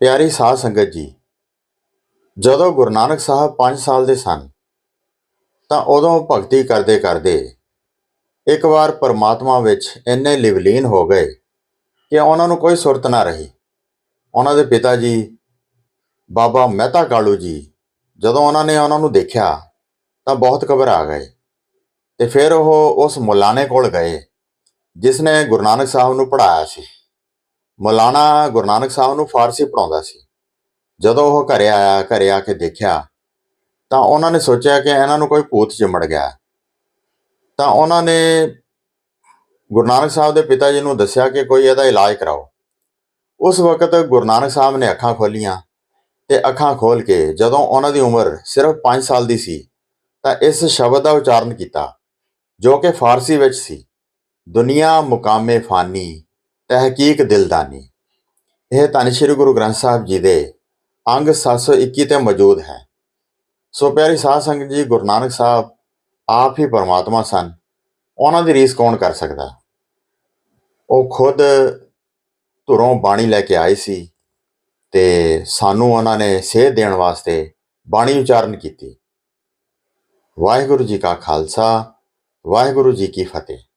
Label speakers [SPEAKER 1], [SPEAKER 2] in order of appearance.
[SPEAKER 1] ਪਿਆਰੀ ਸਾਧ ਸੰਗਤ ਜੀ, ਜਦੋਂ ਗੁਰੂ ਨਾਨਕ ਸਾਹਿਬ 5 ਸਾਲ ਦੇ ਸਨ, ਤਾਂ ਉਦੋਂ ਭਗਤੀ ਕਰਦੇ ਕਰਦੇ ਇੱਕ ਵਾਰ ਪਰਮਾਤਮਾ ਵਿੱਚ ਇੰਨੇ ਲਿਵਲੀਨ ਹੋ ਗਏ ਕਿ ਉਹਨਾਂ ਨੂੰ ਕੋਈ ਸੁਰਤ ਨਾ ਰਹੀ। ਉਹਨਾਂ ਦੇ ਪਿਤਾ ਜੀ, ਬਾਬਾ ਮਹਿਤਾ ਕਾਲੂ ਜੀ, ਜਦੋਂ ਉਹਨਾਂ ਨੇ ਉਹਨਾਂ ਨੂੰ ਦੇਖਿਆ, ਤਾਂ ਬਹੁਤ ਘਬਰਾ ਗਏ ਤੇ ਫਿਰ ਉਹ ਉਸ ਮੁਲਾਨੇ ਕੋਲ ਗਏ, ਜਿਸ ਨੇ ਗੁਰੂ ਨਾਨਕ ਸਾਹਿਬ ਨੂੰ ਪੜ੍ਹਾਇਆ ਸੀ। ਮੌਲਾਨਾ ਗੁਰੂ ਨਾਨਕ ਸਾਹਿਬ ਨੂੰ ਫਾਰਸੀ ਪੜਾਉਂਦਾ ਸੀ। ਜਦੋਂ ਉਹ ਘਰੇ ਆਇਆ, ਘਰੇ ਆ ਕੇ ਦੇਖਿਆ, ਤਾਂ ਉਹਨਾਂ ਨੇ ਸੋਚਿਆ ਕਿ ਇਹਨਾਂ ਨੂੰ ਕੋਈ ਭੂਤ ਚਿੰਮੜ ਗਿਆ। ਤਾਂ ਉਹਨਾਂ ਨੇ ਗੁਰੂ ਨਾਨਕ ਸਾਹਿਬ ਦੇ ਪਿਤਾ ਜੀ ਨੂੰ ਦੱਸਿਆ ਕਿ ਕੋਈ ਇਹਦਾ ਇਲਾਜ ਕਰਾਓ। ਉਸ ਵਕਤ ਗੁਰੂ ਨਾਨਕ ਸਾਹਿਬ ਨੇ ਅੱਖਾਂ ਖੋਲੀਆਂ ਤੇ ਅੱਖਾਂ ਖੋਲ ਕੇ ਜਦੋਂ ਉਹਨਾਂ ਦੀ ਉਮਰ ਸਿਰਫ 5 ਸਾਲ ਦੀ ਸੀ, ਤਾਂ ਇਸ ਸ਼ਬਦ ਦਾ ਉਚਾਰਨ ਕੀਤਾ, ਜੋ ਕਿ ਫਾਰਸੀ ਵਿੱਚ ਸੀ, ਦੁਨੀਆ ਮੁਕਾਮੇ ਫਾਨੀ। ਤਹਿਕੀਕ ਦਿਲਦਾਨੀ। ਇਹ ਧੰਨ ਸ਼੍ਰੀ ਗੁਰੂ ਗ੍ਰੰਥ ਸਾਹਿਬ ਜੀ ਦੇ ਅੰਗ 721 ਤੇ ਮੌਜੂਦ ਹੈ। ਸੋ ਪਿਆਰੀ ਸਾਧ ਸੰਗਤ ਜੀ, ਗੁਰੂ ਨਾਨਕ ਸਾਹਿਬ ਆਪ ਹੀ ਪਰਮਾਤਮਾ ਸਨ। ਉਹਨਾਂ ਦੀ ਰੀਸ ਕੌਣ ਕਰ ਸਕਦਾ? ਉਹ ਖੁਦ ਧੁਰੋਂ ਬਾਣੀ ਲੈ ਕੇ ਆਏ ਸੀ ਤੇ ਸਾਨੂੰ ਉਹਨਾਂ ਨੇ ਸੇਧ ਦੇਣ ਵਾਸਤੇ ਬਾਣੀ ਉਚਾਰਨ ਕੀਤੀ। ਵਾਹਿਗੁਰੂ ਜੀ ਕਾ ਖਾਲਸਾ, ਵਾਹਿਗੁਰੂ ਜੀ ਕੀ ਫਤਿਹ।